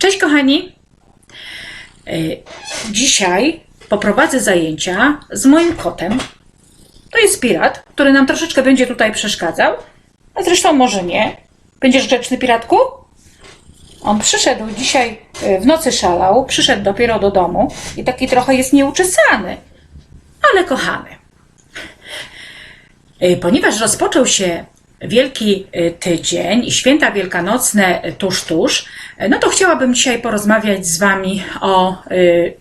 Cześć kochani! Y, Dzisiaj poprowadzę zajęcia z moim kotem. To jest pirat, który nam troszeczkę będzie tutaj przeszkadzał, a zresztą może nie. Będziesz grzeczny, piratku? On przyszedł dzisiaj y, w nocy szalał, przyszedł dopiero do domu i taki trochę jest nieuczesany, ale kochany. Y, Ponieważ rozpoczął się Wielki y, Tydzień i święta wielkanocne y, tuż, tuż, y, no to chciałabym dzisiaj porozmawiać z Wami o y,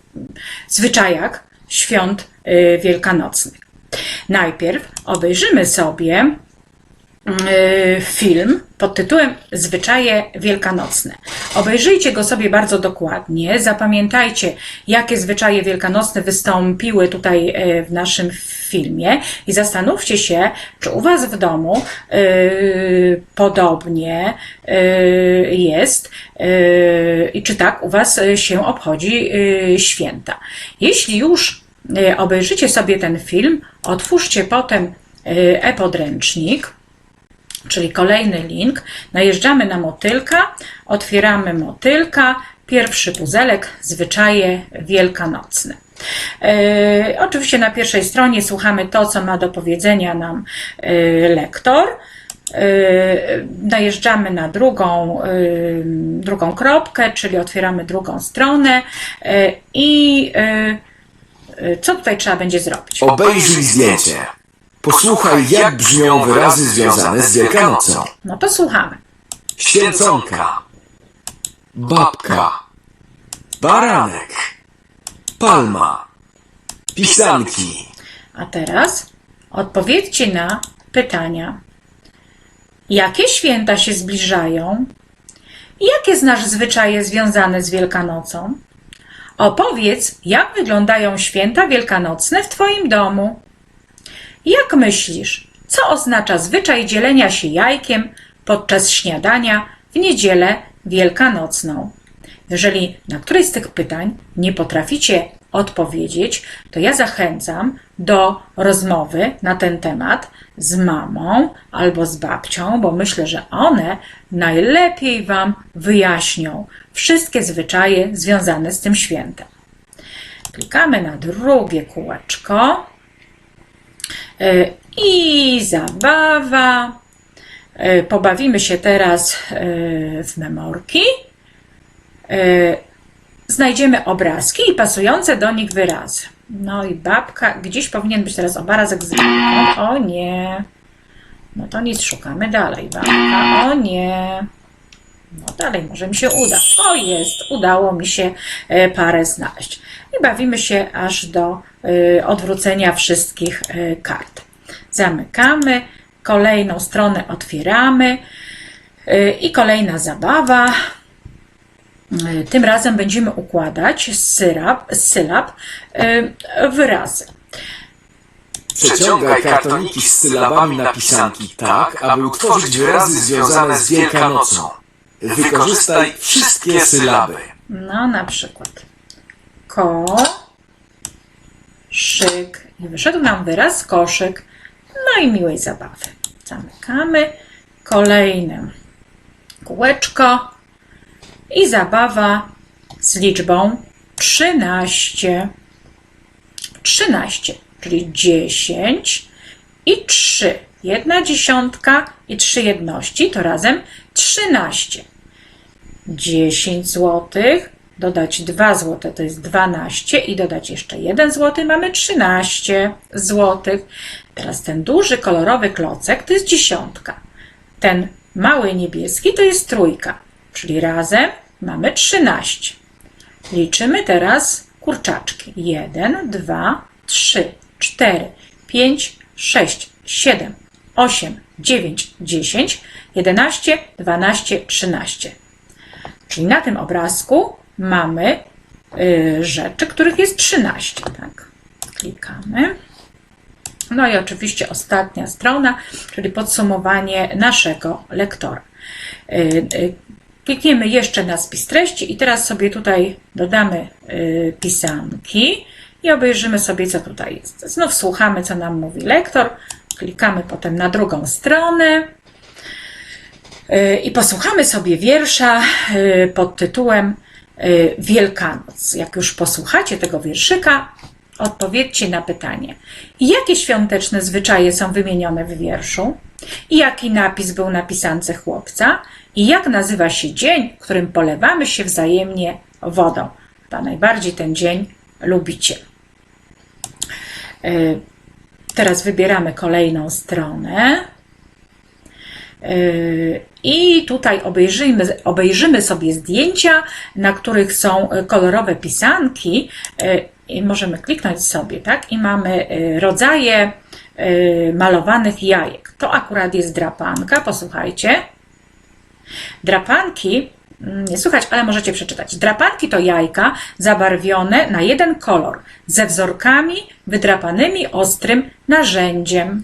zwyczajach świąt y, wielkanocnych. Najpierw obejrzymy sobie film pod tytułem Zwyczaje Wielkanocne. Obejrzyjcie go sobie bardzo dokładnie. Zapamiętajcie, jakie zwyczaje wielkanocne wystąpiły tutaj y, w naszym filmie i zastanówcie się, czy u Was w domu y, podobnie y, jest y, i czy tak u Was y, się obchodzi y, święta. Jeśli już y, obejrzycie sobie ten film, otwórzcie potem y, e-podręcznik czyli kolejny link. Najeżdżamy na motylka, otwieramy motylka, pierwszy puzelek, zwyczaje wielkanocne. E, oczywiście na pierwszej stronie słuchamy to, co ma do powiedzenia nam e, lektor. E, najeżdżamy na drugą, drugą kropkę, czyli otwieramy drugą stronę i co tutaj trzeba będzie zrobić? Obejrzyj zdjęcie. Posłuchaj, jak brzmią wyrazy związane z Wielkanocą. No to słuchamy. Święconka. Babka. Baranek. Palma. Pisanki. A teraz odpowiedzcie na pytania. Jakie święta się zbliżają? Jakie znasz zwyczaje związane z Wielkanocą? Opowiedz, jak wyglądają święta wielkanocne w Twoim domu. Jak myślisz, co oznacza zwyczaj dzielenia się jajkiem podczas śniadania w niedzielę wielkanocną? Jeżeli na któreś z tych pytań nie potraficie odpowiedzieć, to ja zachęcam do rozmowy na ten temat z mamą albo z babcią, bo myślę, że one najlepiej Wam wyjaśnią wszystkie zwyczaje związane z tym świętem. Klikamy na drugie kółeczko i zabawa. Y, Pobawimy się teraz y, w memorki znajdziemy obrazki i pasujące do nich wyrazy. No i babka, gdzieś powinien być teraz obrazek z babką. O nie. No to nic, szukamy dalej. Babka, o nie. No dalej, może mi się uda. O jest, udało mi się e, parę znaleźć. I bawimy się aż do e, odwrócenia wszystkich e, kart. Zamykamy, kolejną stronę otwieramy i kolejna zabawa. Tym razem będziemy układać z, syrab, z sylab wyrazy. Przeciągaj kartoniki z sylabami na pisanki tak, aby utworzyć wyrazy związane z Wielkanocą. Wykorzystaj wszystkie sylaby. No, na przykład ko, szyk. I wyszedł nam wyraz koszyk. No i miłej zabawy. Zamykamy. Kolejne kółeczko. I zabawa z liczbą 13. 13, czyli 10 i 3. Jedna dziesiątka i trzy jedności to razem 13. 10 zł, dodać 2 zł to jest 12 i dodać jeszcze 1 zł mamy 13 zł. Teraz ten duży kolorowy klocek to jest dziesiątka. Ten mały niebieski to jest trójka, czyli razem mamy 13. Liczymy teraz kurczaczki. 1, 2, 3, 4, 5, 6, 7, 8, 9, 10, 11, 12, 13. Czyli na tym obrazku mamy y, rzeczy, których jest 13. Tak? Klikamy. No i oczywiście ostatnia strona, czyli podsumowanie naszego lektora. Y, y, Klikniemy jeszcze na spis treści i teraz sobie tutaj dodamy pisanki i obejrzymy sobie, co tutaj jest. Znów słuchamy, co nam mówi lektor. Klikamy potem na drugą stronę i posłuchamy sobie wiersza y, pod tytułem y, Wielkanoc. Jak już posłuchacie tego wierszyka, odpowiedzcie na pytanie, jakie świąteczne zwyczaje są wymienione w wierszu? I jaki napis był na pisance chłopca? I jak nazywa się dzień, w którym polewamy się wzajemnie wodą? Chyba najbardziej ten dzień lubicie. Y, Teraz wybieramy kolejną stronę. Yy, I tutaj obejrzymy, obejrzymy sobie zdjęcia, na których są y, kolorowe pisanki. Yy, I możemy kliknąć sobie, tak? I mamy y, rodzaje y, malowanych jajek. To akurat jest drapanka, posłuchajcie. Drapanki, mm, nie słychać, ale możecie przeczytać. Drapanki to jajka zabarwione na jeden kolor, ze wzorkami wydrapanymi ostrym narzędziem.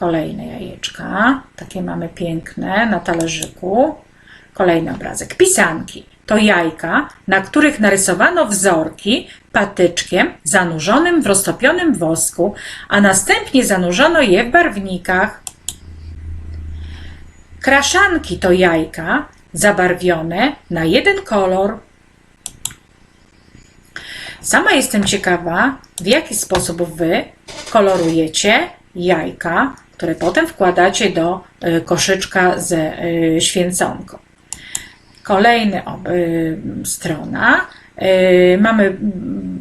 Kolejne jajeczka, takie mamy piękne na talerzyku. Kolejny obrazek. Pisanki to jajka, na których narysowano wzorki patyczkiem zanurzonym w roztopionym wosku, a następnie zanurzono je w barwnikach. Kraszanki to jajka zabarwione na jeden kolor. Sama jestem ciekawa, w jaki sposób Wy kolorujecie jajka, które potem wkładacie do y, koszyczka ze y, święconką. Kolejny ob, y, strona. Mamy mm,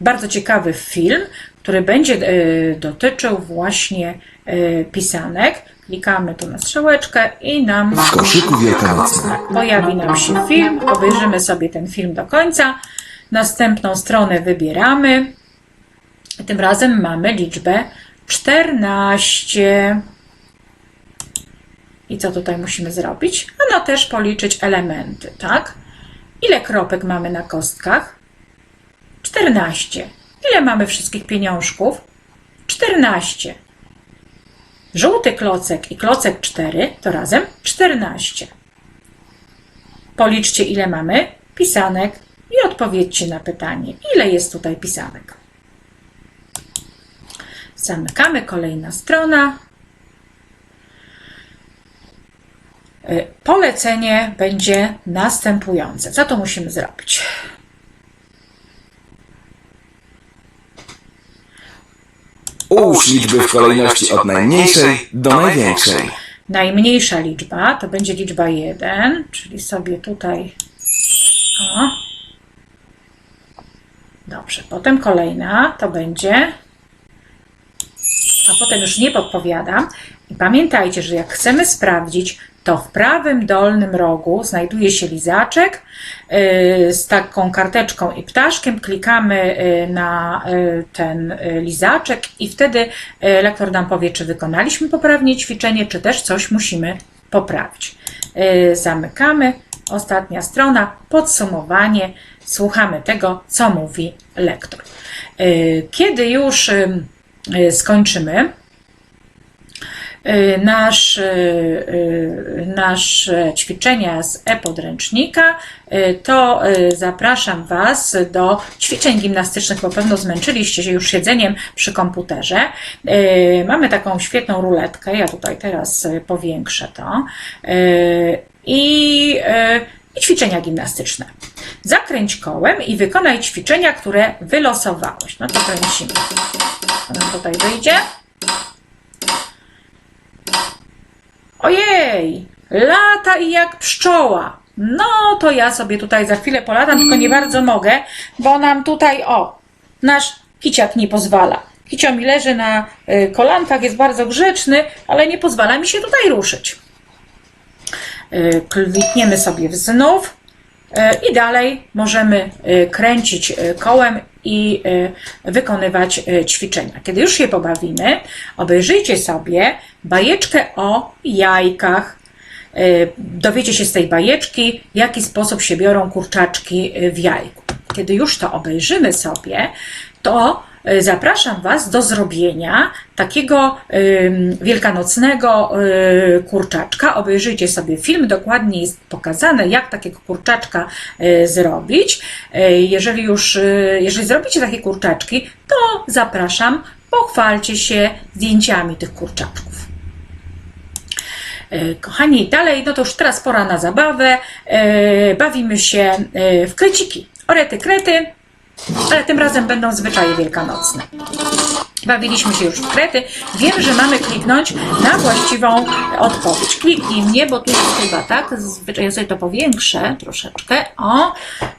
bardzo ciekawy film, który będzie dotyczył właśnie pisanek. Klikamy tu na strzałeczkę i nam W koszyku wielkanocnym. pojawi nam się film. Obejrzymy sobie ten film do końca. Następną stronę wybieramy. Tym razem mamy liczbę 14. I co tutaj musimy zrobić? No też policzyć elementy, tak? Ile kropek mamy na kostkach? 14. Ile mamy wszystkich pieniążków? 14. Żółty klocek i klocek 4 to razem 14. Policzcie, ile mamy pisanek i odpowiedzcie na pytanie, ile jest tutaj pisanek. Zamykamy, kolejna strona. Y, Polecenie będzie następujące. Co to musimy zrobić? Ułóż liczby w kolejności od najmniejszej do największej. Najmniejsza liczba to będzie liczba 1, czyli sobie tutaj. O. Dobrze, potem kolejna to będzie. A potem już nie podpowiadam. I pamiętajcie, że jak chcemy sprawdzić, to w prawym dolnym rogu znajduje się lizaczek yy, z taką karteczką i ptaszkiem. Klikamy yy, na yy, ten lizaczek i wtedy lektor nam powie, czy wykonaliśmy poprawnie ćwiczenie, czy też coś musimy poprawić. Zamykamy. Ostatnia strona, podsumowanie. Słuchamy tego, co mówi lektor. Kiedy już skończymy, y, nasz, y, nasze ćwiczenia z e-podręcznika, to zapraszam Was do ćwiczeń gimnastycznych, bo pewno zmęczyliście się już siedzeniem przy komputerze. Mamy taką świetną ruletkę, ja tutaj teraz powiększę to. I i ćwiczenia gimnastyczne. Zakręć kołem i wykonaj ćwiczenia, które wylosowałeś. No to kręcimy. Co nam tutaj wyjdzie? Ojej, lata i jak pszczoła. No to ja sobie tutaj za chwilę polatam, tylko nie bardzo mogę, bo nam tutaj, o, nasz kiciak nie pozwala. Kicio mi leży na y, kolankach, jest bardzo grzeczny, ale nie pozwala mi się tutaj ruszyć. Y, Klikniemy sobie w znów y, i dalej możemy y, kręcić kołem i wykonywać ćwiczenia. Kiedy już się pobawimy, obejrzyjcie sobie bajeczkę o jajkach. Dowiecie się z tej bajeczki, w jaki sposób się biorą kurczaczki w jajku. Kiedy już to obejrzymy sobie, to zapraszam Was do zrobienia takiego wielkanocnego y, kurczaczka. Obejrzyjcie sobie film, dokładnie jest pokazane, jak takiego kurczaczka y, zrobić. Y, Jeżeli już, y, jeżeli zrobicie takie kurczaczki, to zapraszam, pochwalcie się zdjęciami tych kurczaczków. E, Kochani, dalej, no to już teraz pora na zabawę. E, Bawimy się e, w kreciki. Orety, krety, ale tym razem będą zwyczaje wielkanocne. Bawiliśmy się już w krety. Wiem, że mamy kliknąć na właściwą odpowiedź. Kliknij mnie, bo tu jest chyba tak. Zwyczaj sobie to powiększę troszeczkę. O.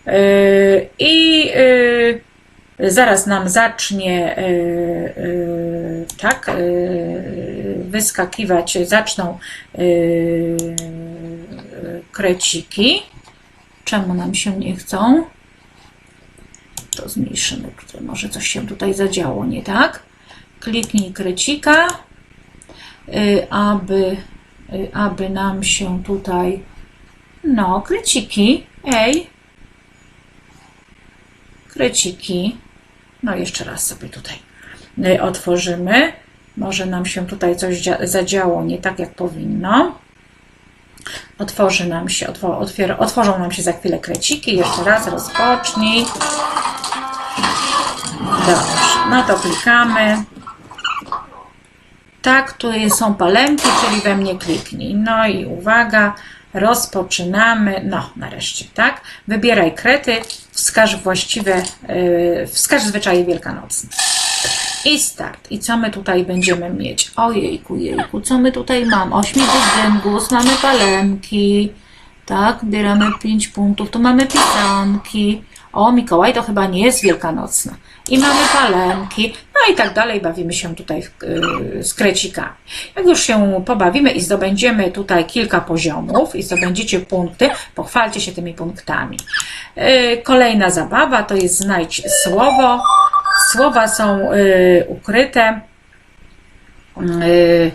Yy, I yy, zaraz nam zacznie yy, yy, tak yy, wyskakiwać, zaczną yy, kreciki. Czemu nam się nie chcą? To zmniejszymy. Może coś się tutaj zadziało, nie tak? Kliknij krecika, y, aby, y, aby nam się tutaj. No, kreciki. Ej. Kreciki. No, jeszcze raz sobie tutaj y, otworzymy. Może nam się tutaj coś dzia- zadziało nie tak, jak powinno. Otworzy nam się, otwo- otwier- otworzą nam się za chwilę kreciki. Jeszcze raz rozpocznij. Dobrze, no to klikamy. Tak, tutaj są palemki, czyli we mnie kliknij. No i uwaga, rozpoczynamy. No, nareszcie, tak? Wybieraj krety, wskaż właściwe, yy, wskaż zwyczaje wielkanocne. I start. I co my tutaj będziemy mieć? Ojejku, jejku, co my tutaj mamy? Ośmigus dyngus, mamy palemki. Tak, bieramy 5 punktów. Tu mamy pisanki. O, Mikołaj to chyba nie jest wielkanocna. I mamy palemki. No i tak dalej. Bawimy się tutaj w, yy, z krecikami. Jak już się pobawimy i zdobędziemy tutaj kilka poziomów i zdobędziecie punkty, pochwalcie się tymi punktami. Yy, kolejna zabawa to jest znajdź słowo. Słowa są y, ukryte y, y,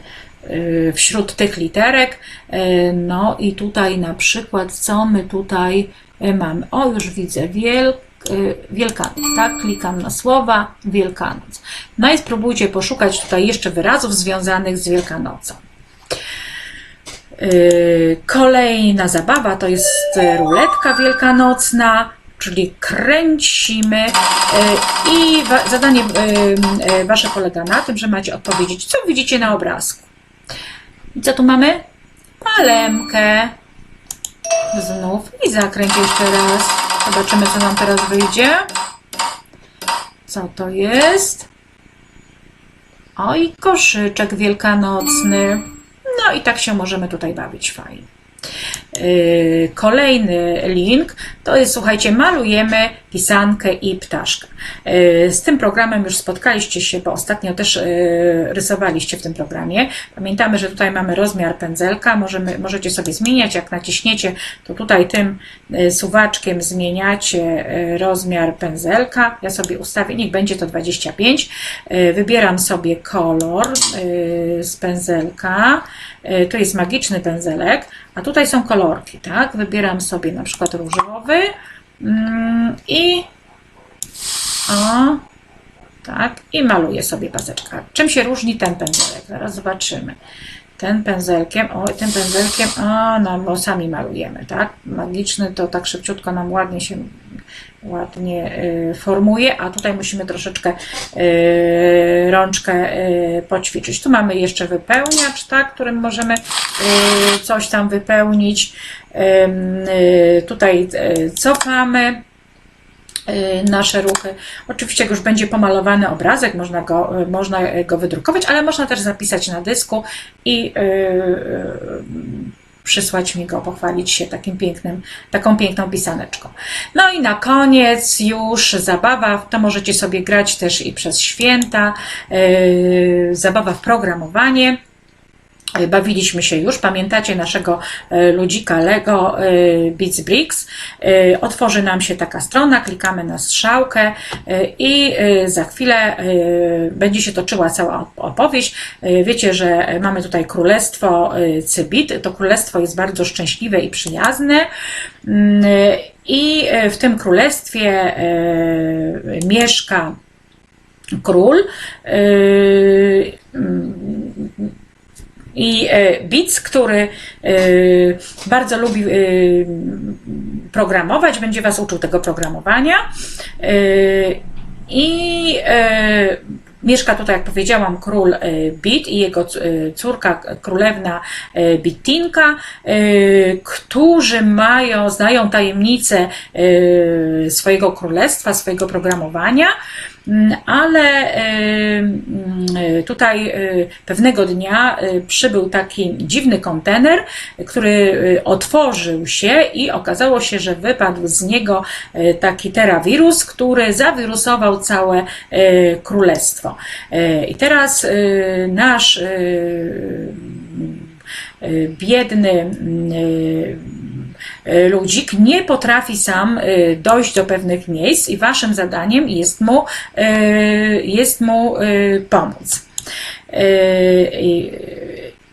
wśród tych literek. Y, No i tutaj na przykład, co my tutaj y, mamy? O, już widzę, wielk, y, Wielkanoc, tak? Klikam na słowa Wielkanoc. No i spróbujcie poszukać tutaj jeszcze wyrazów związanych z Wielkanocą. Kolejna zabawa to jest ruletka wielkanocna, czyli kręcimy i zadanie wasze polega na tym, że macie odpowiedzieć, co widzicie na obrazku. I co tu mamy? Palemkę. Znów i zakręć jeszcze raz. Zobaczymy, co nam teraz wyjdzie. Co to jest? Oj, koszyczek wielkanocny. No i tak się możemy tutaj bawić fajnie. Yy, Kolejny link to jest, słuchajcie, malujemy pisankę i ptaszkę. Yy, Z tym programem już spotkaliście się, bo ostatnio też yy, rysowaliście w tym programie. Pamiętamy, że tutaj mamy rozmiar pędzelka. Możemy, możecie sobie zmieniać, jak naciśniecie, to tutaj tym suwaczkiem zmieniacie rozmiar pędzelka. Ja sobie ustawię, niech będzie to 25. Yy, Wybieram sobie kolor z pędzelka. To jest magiczny pędzelek, a tutaj są kolorki, tak? Wybieram sobie na przykład różowy mm, i o, tak, i maluję sobie paseczka. Czym się różni ten pędzelek? Zaraz zobaczymy. Ten pędzelkiem, o, tym pędzelkiem, o, no, bo sami malujemy, tak? Magiczny to tak szybciutko nam ładnie się ładnie y, formuje, a tutaj musimy troszeczkę y, rączkę y, poćwiczyć. Tu mamy jeszcze wypełniacz, tak, którym możemy coś tam wypełnić. Tutaj cofamy nasze ruchy. Oczywiście, już będzie pomalowany obrazek, można go, można go wydrukować, ale można też zapisać na dysku i przysłać mi go, pochwalić się takim pięknym, taką piękną pisaneczką. No i na koniec już zabawa, to możecie sobie grać też i przez święta, y, zabawa w programowanie. E, Bawiliśmy się już, pamiętacie naszego e, ludzika Lego e, Beats Bricks. Otworzy nam się taka strona, klikamy na strzałkę i za chwilę będzie się toczyła cała op- opowieść. Wiecie, że mamy tutaj królestwo Cybit. To królestwo jest bardzo szczęśliwe i przyjazne. Mm, I w tym królestwie mieszka król. I e, Beats, który e, bardzo lubi e, programować, będzie Was uczył tego programowania. I Mieszka tutaj, jak powiedziałam, król Bit i jego córka, królewna Bitinka, którzy mają, znają tajemnicę swojego królestwa, swojego programowania, ale e, mm, e, tutaj e, pewnego dnia przybył taki dziwny kontener, który otworzył się i okazało się, że wypadł z niego taki terawirus, który zawirusował całe królestwo. I teraz nasz biedny mm, ludzik nie potrafi sam e, dojść do pewnych miejsc i waszym zadaniem jest mu, e, jest mu e, pomóc. E, I,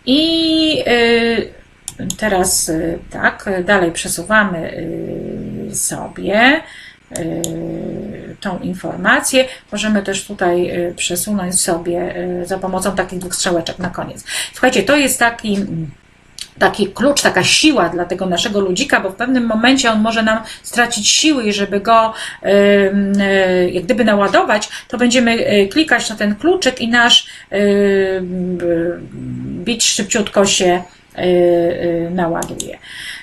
i e, teraz e, tak, dalej przesuwamy e, sobie e, tą informację. Możemy też tutaj e, przesunąć sobie e, za pomocą takich dwóch strzałeczek na koniec. Słuchajcie, to jest taki taki klucz, taka siła dla tego naszego ludzika, bo w pewnym momencie on może nam stracić siły i żeby go e, jak gdyby naładować, to będziemy e, klikać na ten kluczyk i nasz e, bić szybciutko się naładuje.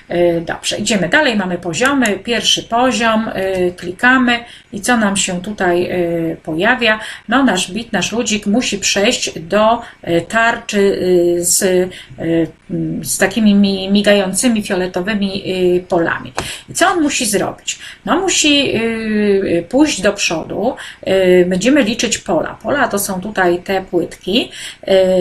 E, Dobrze, idziemy dalej, mamy poziomy. Pierwszy poziom, e, klikamy i co nam się tutaj e, pojawia? No, nasz bit, nasz ludzik musi przejść do tarczy z, z takimi mi- migającymi fioletowymi polami. I co on musi zrobić? No, musi pójść do przodu. Będziemy liczyć pola. Pola to są tutaj te płytki,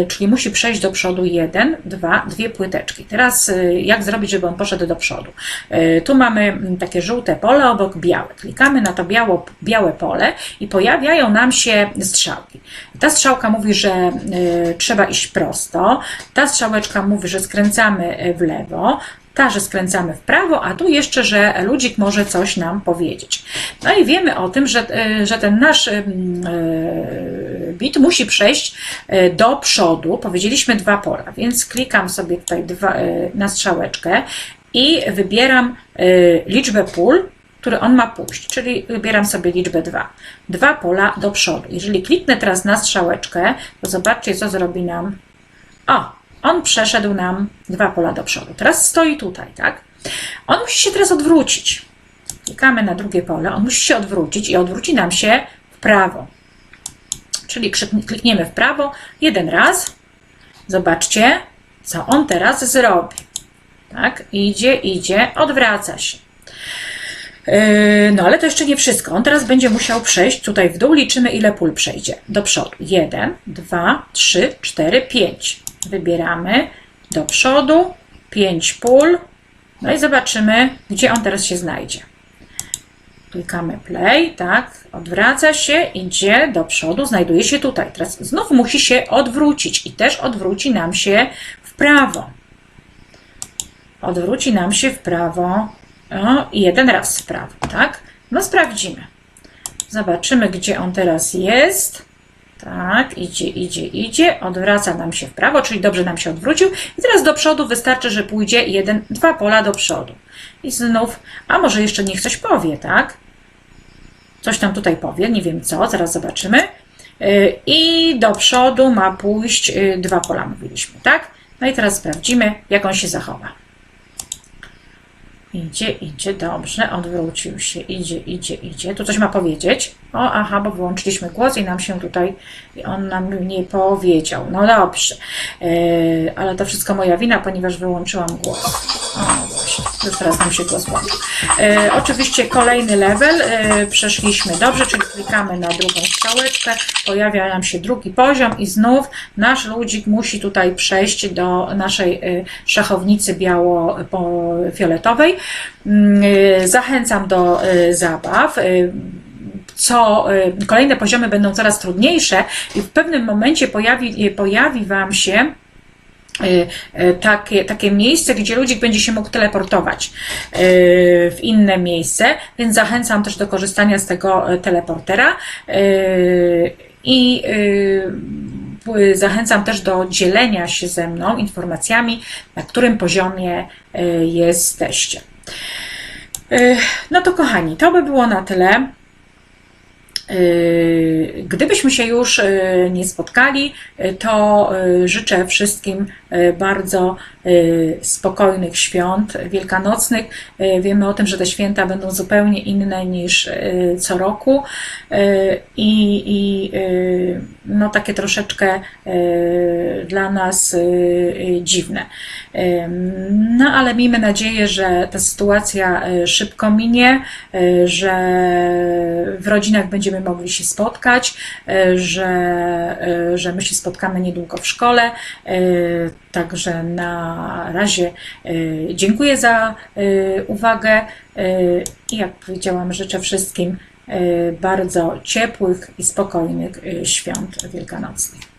czyli musi przejść do przodu jeden, dwa, dwie płyteczki. Teraz jak zrobić, żeby on poszedł do przodu? E, Tu mamy takie żółte pole obok białe. Klikamy na to biało, białe pole i pojawiają nam się strzałki. Ta strzałka mówi, że e, trzeba iść prosto. Ta strzałeczka mówi, że skręcamy e, w lewo. Ta, że skręcamy w prawo, a tu jeszcze, że ludzik może coś nam powiedzieć. No i wiemy o tym, że, że ten nasz bit musi przejść do przodu. Powiedzieliśmy dwa pola, więc klikam sobie tutaj dwa, na strzałeczkę i wybieram e, liczbę pól, które on ma pójść, czyli wybieram sobie liczbę 2. Dwa pola do przodu. Jeżeli kliknę teraz na strzałeczkę, to zobaczcie, co zrobi nam. O, on przeszedł nam dwa pola do przodu. Teraz stoi tutaj, tak? On musi się teraz odwrócić. Klikamy na drugie pole, on musi się odwrócić i odwróci nam się w prawo. Czyli klikniemy w prawo jeden raz. Zobaczcie, co on teraz zrobi. Tak, idzie, idzie, odwraca się. Yy, No ale to jeszcze nie wszystko. On teraz będzie musiał przejść tutaj w dół. Liczymy, ile pól przejdzie. Do przodu. 1, 2, 3, 4, 5. Wybieramy do przodu 5 pól. No i zobaczymy, gdzie on teraz się znajdzie. Klikamy play, tak, odwraca się, idzie do przodu, znajduje się tutaj. Teraz znów musi się odwrócić i też odwróci nam się w prawo. Odwróci nam się w prawo o, jeden raz w prawo, tak? No sprawdzimy. Zobaczymy, gdzie on teraz jest. Tak, idzie, idzie, idzie, odwraca nam się w prawo, czyli dobrze nam się odwrócił. I teraz do przodu wystarczy, że pójdzie jeden, dwa pola do przodu. I znów, a może jeszcze niech coś powie, tak? Coś tam tutaj powie, nie wiem co, zaraz zobaczymy. Yy, I do przodu ma pójść yy, dwa pola, mówiliśmy, tak? No i teraz sprawdzimy, jak on się zachowa. Idzie, idzie, dobrze, odwrócił się, idzie, idzie, idzie. Tu coś ma powiedzieć. O, aha, bo wyłączyliśmy głos i nam się tutaj, on nam nie powiedział. No dobrze, yy, ale to wszystko moja wina, ponieważ wyłączyłam głos. O, teraz nam się głos włączył. Yy, oczywiście kolejny level, yy, przeszliśmy dobrze, czyli klikamy na drugą strzałeczkę, pojawia nam się drugi poziom i znów nasz ludzik musi tutaj przejść do naszej yy, szachownicy biało-fioletowej. Yy, Zachęcam do yy, zabaw. Yy, co y, kolejne poziomy będą coraz trudniejsze i w pewnym momencie pojawi, y, pojawi Wam się takie, takie miejsce, gdzie ludzik będzie się mógł teleportować y, w inne miejsce, więc zachęcam też do korzystania z tego y, teleportera y, i y, zachęcam też do dzielenia się ze mną informacjami, na którym poziomie y, jesteście. Y, No to kochani, to by było na tyle. Gdybyśmy się już nie spotkali, to życzę wszystkim bardzo yy, spokojnych świąt wielkanocnych. Yy, Wiemy o tym, że te święta będą zupełnie inne niż co roku i, i no takie troszeczkę dla nas dziwne. No ale miejmy nadzieję, że ta sytuacja szybko minie, że w rodzinach będziemy mogli się spotkać, że, że my się spotkamy niedługo w szkole. Także na razie yy, dziękuję za yy, uwagę yy, i jak powiedziałam, życzę wszystkim bardzo ciepłych i spokojnych świąt wielkanocnych.